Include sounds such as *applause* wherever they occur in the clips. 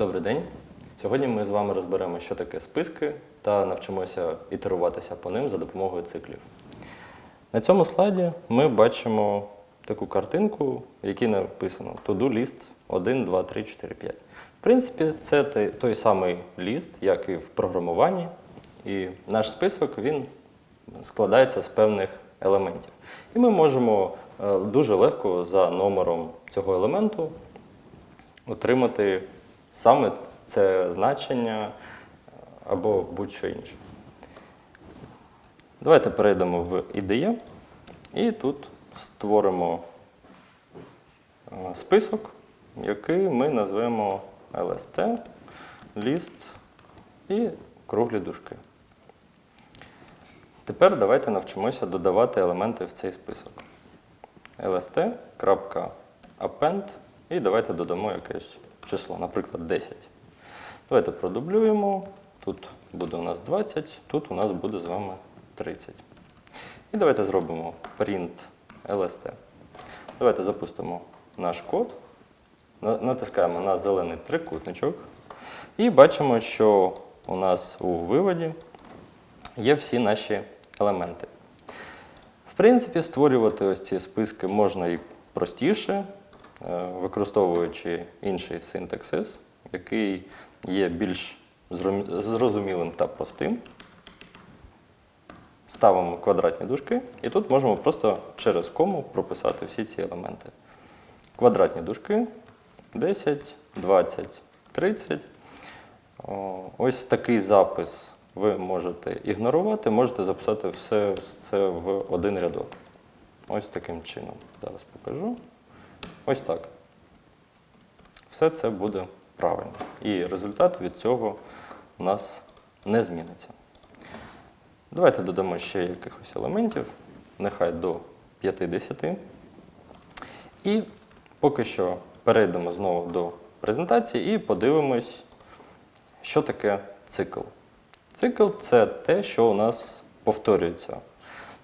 Добрий день. Сьогодні ми з вами розберемо, що таке списки, та навчимося ітеруватися по ним за допомогою циклів. На цьому слайді ми бачимо таку картинку, в якій написано to-do list 1, 2, 3, 4, 5. В принципі, це той- самий ліст, як і в програмуванні. І наш список він складається з певних елементів. І ми можемо е, дуже легко за номером цього елементу отримати саме це значення е, або будь-що інше. Давайте перейдемо в IDE і тут створимо е, список, який ми назвемо LST, ліст і круглі дужки. Тепер давайте навчимося додавати елементи в цей список. lst.append і давайте додамо якесь число, наприклад, 10. Давайте продублюємо. Тут буде у нас 20, тут у нас буде з вами 30. І давайте зробимо print lst. Давайте запустимо наш код, натискаємо на зелений трикутничок і бачимо, що у нас у виводі є всі наші елементи. В принципі, створювати ось ці списки можна і простіше, використовуючи інший синтаксис, який є більш зрозумілим та простим. Ставимо квадратні дужки, і тут можемо просто через кому прописати всі ці елементи. Квадратні дужки 10, 20, 30. Ось такий запис ви можете ігнорувати, можете записати все це в один рядок. Ось таким чином. Зараз покажу. Ось так. Все це буде правильно. І результат від цього у нас не зміниться. Давайте додамо ще якихось елементів, нехай до 50. І поки що перейдемо знову до презентації і подивимось, що таке цикл. Цикл це те, що у нас повторюється.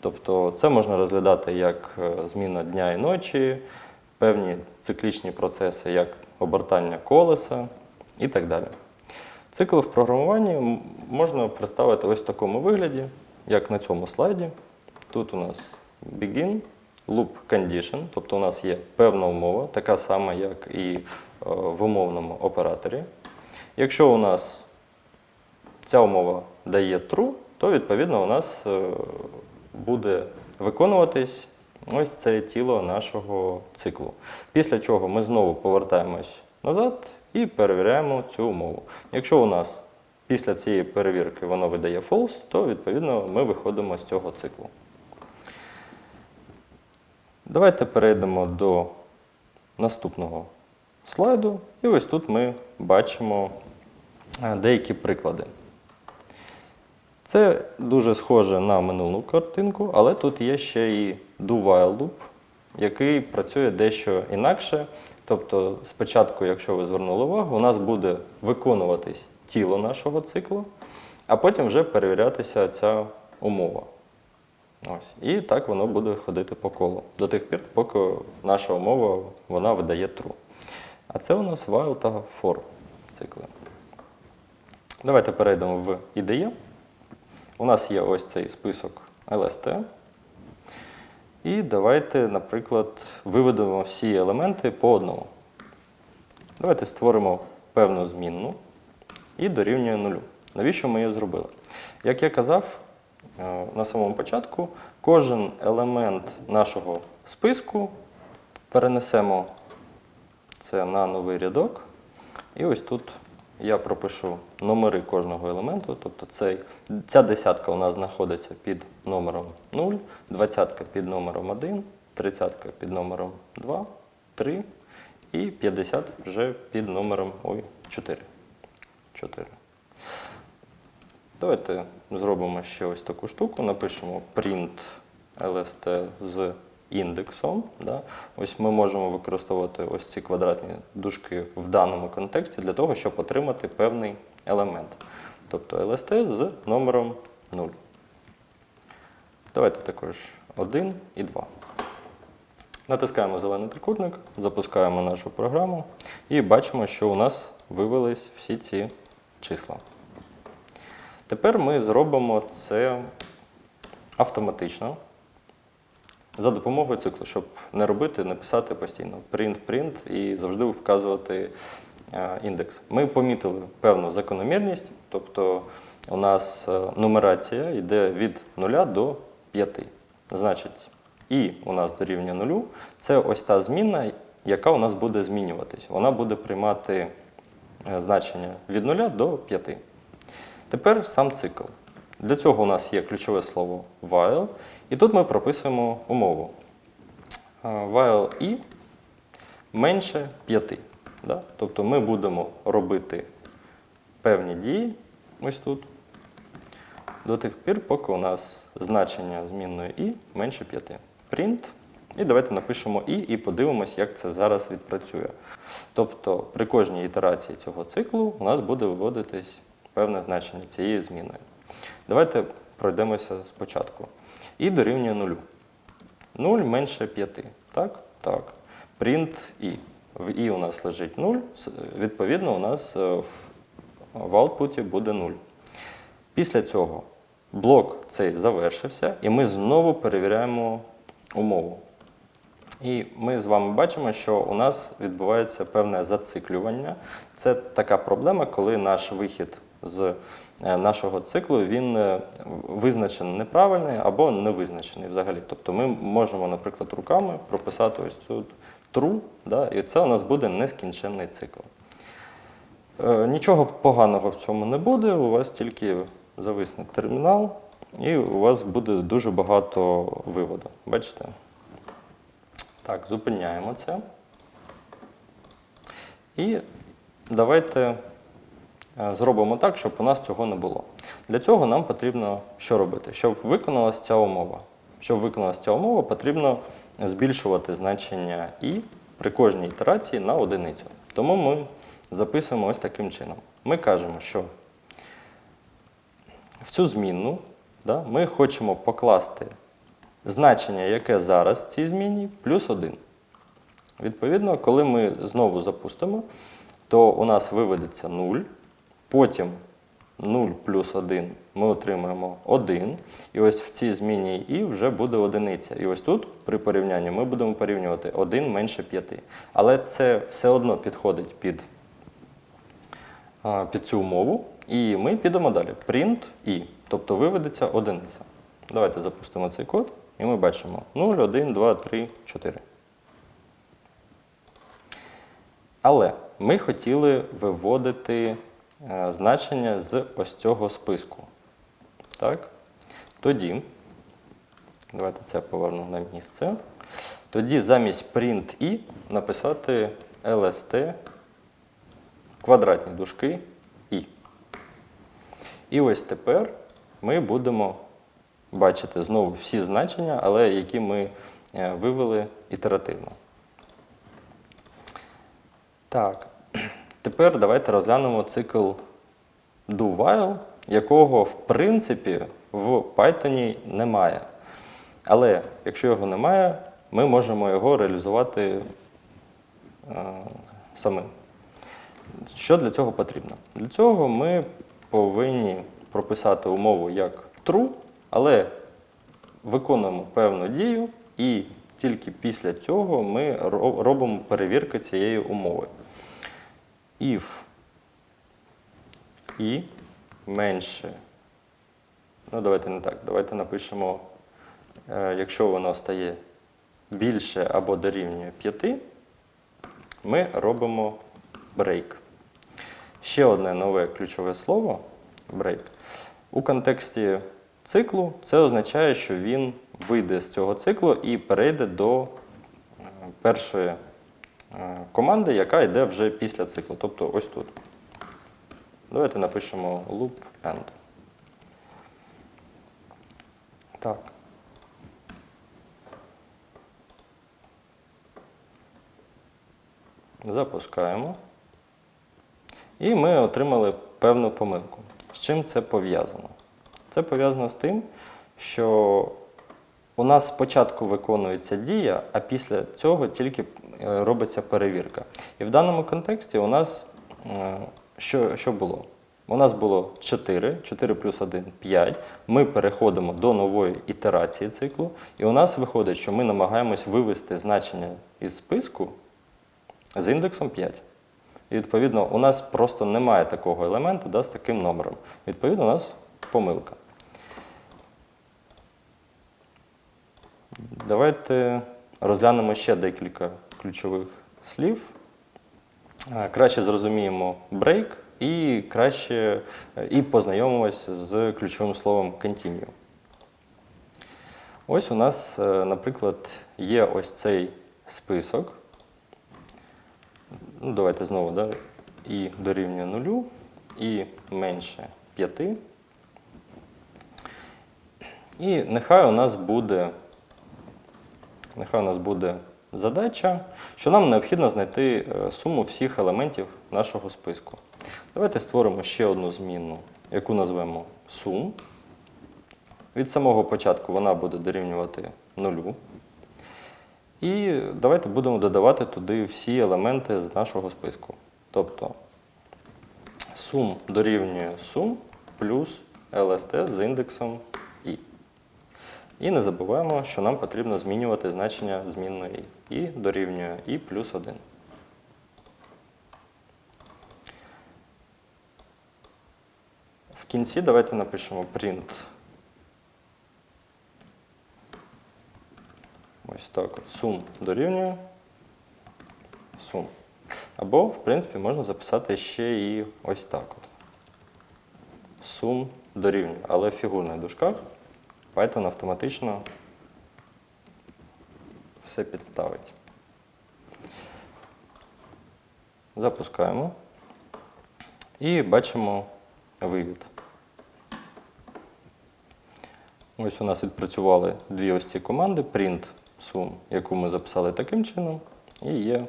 Тобто це можна розглядати як е, зміна дня і ночі, певні циклічні процеси, як обертання колеса і так далі. Цикл в програмуванні можна представити ось в такому вигляді, як на цьому слайді. Тут у нас begin, loop condition, тобто у нас є певна умова, така сама, як і е, в умовному операторі. Якщо у нас ця умова дає true, то відповідно у нас е, буде виконуватись ось це тіло нашого циклу. Після чого ми знову повертаємось назад і перевіряємо цю умову. Якщо у нас після цієї перевірки воно видає false, то відповідно ми виходимо з цього циклу. Давайте перейдемо до наступного слайду. І ось тут ми бачимо е, деякі приклади. Це дуже схоже на минулу картинку, але тут є ще і do-while loop, який працює дещо інакше. Тобто, спочатку, якщо ви звернули увагу, у нас буде виконуватись тіло нашого циклу, а потім вже перевірятися ця умова. Ось. І так воно буде ходити по колу до тих пір, поки наша умова вона видає true. А це у нас while та for цикли. Давайте перейдемо в IDE. У нас є ось цей список LST. І давайте, наприклад, виведемо всі елементи по одному. Давайте створимо певну змінну і дорівнює нулю. Навіщо ми її зробили? Як я казав е, на самому початку, кожен елемент нашого списку перенесемо це на новий рядок. І ось тут я пропишу номери кожного елементу. Тобто цей, ця десятка у нас знаходиться під номером 0, двадцятка під номером 1, тридцятка під номером 2, 3 і 50 вже під номером ой, 4. 4. Давайте зробимо ще ось таку штуку. Напишемо print lst з індексом. Да? Ось ми можемо використовувати ось ці квадратні дужки в даному контексті для того, щоб отримати певний елемент. Тобто lst з номером 0. Давайте також 1 і 2. Натискаємо зелений трикутник, запускаємо нашу програму і бачимо, що у нас вивелись всі ці числа. Тепер ми зробимо це автоматично за допомогою циклу, щоб не робити, не писати постійно print, print і завжди вказувати е, індекс. Ми помітили певну закономірність, тобто у нас е, нумерація йде від 0 до 5. Значить, і у нас дорівнює 0 це ось та змінна, яка у нас буде змінюватись. Вона буде приймати е, значення від 0 до 5. Тепер сам цикл. Для цього у нас є ключове слово while, і тут ми прописуємо умову. While i менше 5. Да? Тобто ми будемо робити певні дії ось тут до тих пір, поки у нас значення змінної і менше 5. Print. І давайте напишемо і і подивимось, як це зараз відпрацює. Тобто при кожній ітерації цього циклу у нас буде виводитись певне значення цієї зміною. Давайте пройдемося спочатку. І дорівнює 0. 0 менше 5. Так? Так. Print i. В і у нас лежить 0, відповідно, у нас е, в- аутпуті буде 0. Після цього блок цей завершився, і ми знову перевіряємо умову. І ми з вами бачимо, що у нас відбувається певне зациклювання. Це така проблема, коли наш вихід з е, нашого циклу він е, визначений неправильний або не визначений взагалі. Тобто ми можемо, наприклад, руками прописати ось тут true, да, і це у нас буде нескінченний цикл. Е, Нічого поганого в цьому не буде, у вас тільки зависне термінал, і у вас буде дуже багато виводу. Бачите? Так, зупиняємо це. І давайте зробимо так, щоб у нас цього не було. Для цього нам потрібно що робити? Щоб виконалася ця умова. Щоб виконалася ця умова, потрібно збільшувати значення і при кожній ітерації на одиницю. Тому ми записуємо ось таким чином. Ми кажемо, що в цю змінну да, ми хочемо покласти значення, яке зараз в цій зміні, плюс 1. Відповідно, коли ми знову запустимо, то у нас виведеться 0, потім 0 плюс 1 ми отримаємо 1. І ось в цій зміні і вже буде одиниця. І ось тут при порівнянні ми будемо порівнювати 1 менше 5. Але це все одно підходить під, під цю умову. І ми підемо далі. Print і, тобто виведеться одиниця. Давайте запустимо цей код, і ми бачимо 0, 1, 2, 3, 4. Але ми хотіли виводити значення з ось цього списку. Так? Тоді, давайте це поверну на місце. Тоді замість print i написати lst квадратні дужки i. І ось тепер ми будемо бачити знову всі значення, але які ми е, вивели ітеративно. Так, тепер давайте розглянемо цикл do-while, якого в принципі в Python немає. Але якщо його немає, ми можемо його реалізувати е, самим. Що для цього потрібно? Для цього ми повинні прописати умову як true, але виконуємо певну дію, і тільки після цього ми робимо перевірку цієї умови. If і менше. Ну, давайте не так. Давайте напишемо, е, якщо воно стає більше або дорівнює 5, ми робимо break. Ще одне нове ключове слово break. У контексті циклу це означає, що він вийде з цього циклу і перейде до е, першої команди, яка йде вже після циклу, тобто ось тут. Давайте напишемо loop end. Так. Запускаємо. І ми отримали певну помилку. З чим це пов'язано? Це пов'язано з тим, що у нас спочатку виконується дія, а після цього тільки е, робиться перевірка. І в даному контексті у нас е, що, що було? У нас було 4, 4 плюс 1 5. Ми переходимо до нової ітерації циклу, і у нас виходить, що ми намагаємось вивести значення із списку з індексом 5. І відповідно, у нас просто немає такого елементу да, з таким номером. Відповідно, у нас помилка. Давайте розглянемо ще декілька ключових слів. Е, Краще зрозуміємо break і краще е, і познайомимось з ключовим словом continue. Ось у нас, е, наприклад, є ось цей список. Ну, давайте знову, да? і дорівнює нулю, і менше 5. І нехай у нас буде, нехай у нас буде задача, що нам необхідно знайти е, суму всіх елементів нашого списку. Давайте створимо ще одну змінну, яку назвемо сум. Від самого початку вона буде дорівнювати нулю. І давайте будемо додавати туди всі елементи з нашого списку. Тобто сум дорівнює сум плюс LST з індексом. І не забуваємо, що нам потрібно змінювати значення змінної і дорівнює і плюс 1. В кінці давайте напишемо print. Ось так от. Сум дорівнює сум. Або, в принципі, можна записати ще і ось так от. Сум дорівнює. Але в фігурних дужках Python автоматично все підставить. Запускаємо. І бачимо вивід. Ось у нас відпрацювали дві ось ці команди: print sum, яку ми записали таким чином, і є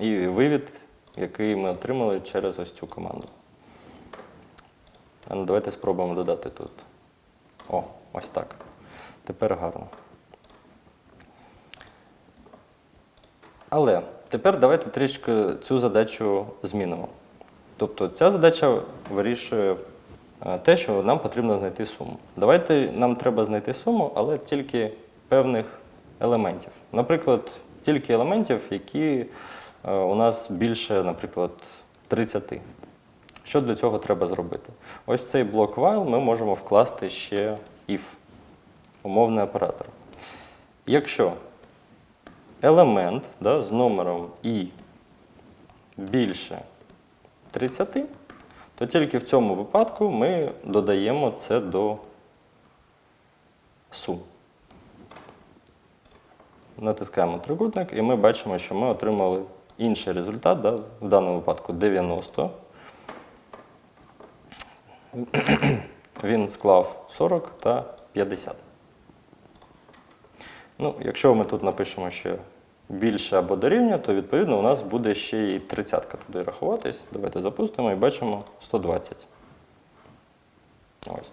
і вивід, який ми отримали через ось цю команду. Ну, давайте спробуємо додати тут. О, ось так. Тепер гарно. Але тепер давайте трішки цю задачу змінимо. Тобто ця задача вирішує е, те, що нам потрібно знайти суму. Давайте нам треба знайти суму, але тільки певних елементів. Наприклад, тільки елементів, які е, у нас більше, наприклад, 30. Що для цього треба зробити? Ось цей блок while ми можемо вкласти ще if, умовний оператор. Якщо елемент да, з номером і більше 30, то тільки в цьому випадку ми додаємо це до сум. Натискаємо трикутник і ми бачимо, що ми отримали інший результат, да, в даному випадку 90. *clears throat* Він склав 40 та 50. Ну, якщо ми тут напишемо ще більше або дорівнює, то відповідно у нас буде ще і 30 туди рахуватись. Давайте запустимо і бачимо 120. Ось.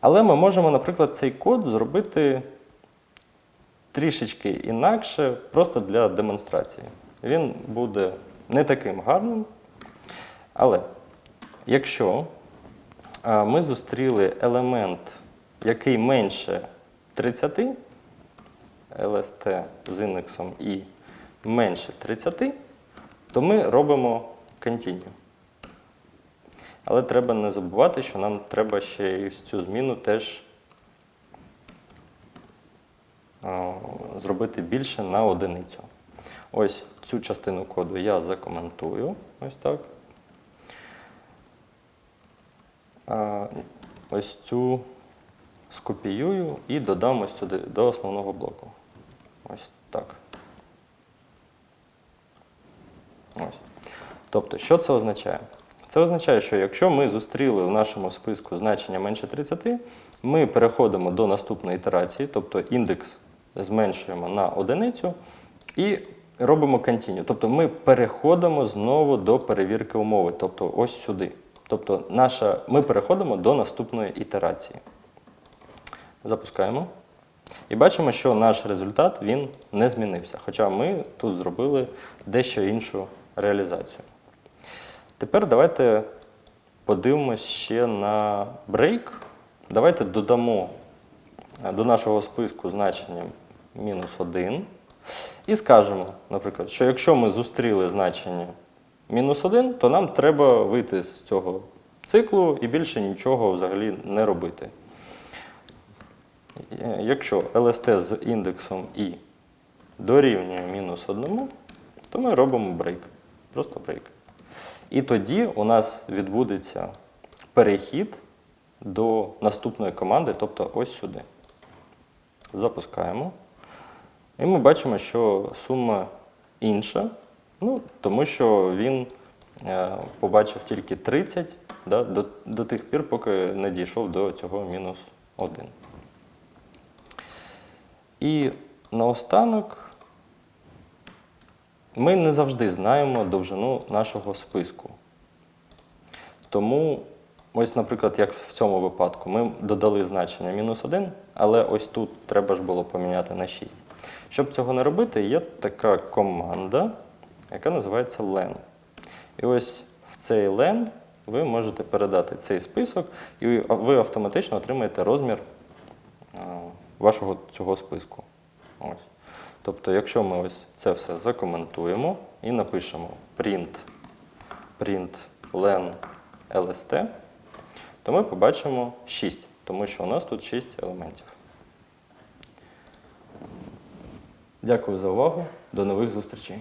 Але ми можемо, наприклад, цей код зробити трішечки інакше, просто для демонстрації. Він буде не таким гарним. Але якщо ми зустріли елемент, який менше 30, LST з індексом і менше 30, то ми робимо continue. Але треба не забувати, що нам треба ще і цю зміну теж зробити більше на одиницю. Ось цю частину коду я закоментую. Ось так. А, ось цю скопіюю і додам ось сюди до основного блоку. Ось так. Ось. Тобто, що це означає? Це означає, що якщо ми зустріли в нашому списку значення менше 30, ми переходимо до наступної ітерації, тобто індекс зменшуємо на одиницю і робимо continue. Тобто ми переходимо знову до перевірки умови, тобто ось сюди. Тобто наша, ми переходимо до наступної ітерації. Запускаємо. І бачимо, що наш результат він не змінився. Хоча ми тут зробили дещо іншу реалізацію. Тепер давайте подивимось ще на break. Давайте додамо е, до нашого списку значення мінус 1 і скажемо, наприклад, що якщо ми зустріли значення мінус 1, то нам треба вийти з цього циклу і більше нічого взагалі не робити. Якщо LST з індексом і дорівнює мінус 1, то ми робимо брейк. Просто брейк. І тоді у нас відбудеться перехід до наступної команди, тобто ось сюди. Запускаємо. І ми бачимо, що сума інша, ну, тому що він е, побачив тільки 30 да, до, до тих пір, поки не дійшов до цього мінус 1. І наостанок ми не завжди знаємо довжину нашого списку. Тому, ось, наприклад, як в цьому випадку, ми додали значення мінус 1, але ось тут треба ж було поміняти на 6. Щоб цього не робити, є така команда, яка називається len. І ось в цей len ви можете передати цей список, і ви автоматично отримаєте розмір е, вашого цього списку. Ось. Тобто, якщо ми ось це все закоментуємо і напишемо print, print len lst, то ми побачимо 6, тому що у нас тут 6 елементів. Дякую за увагу. До нових зустрічей.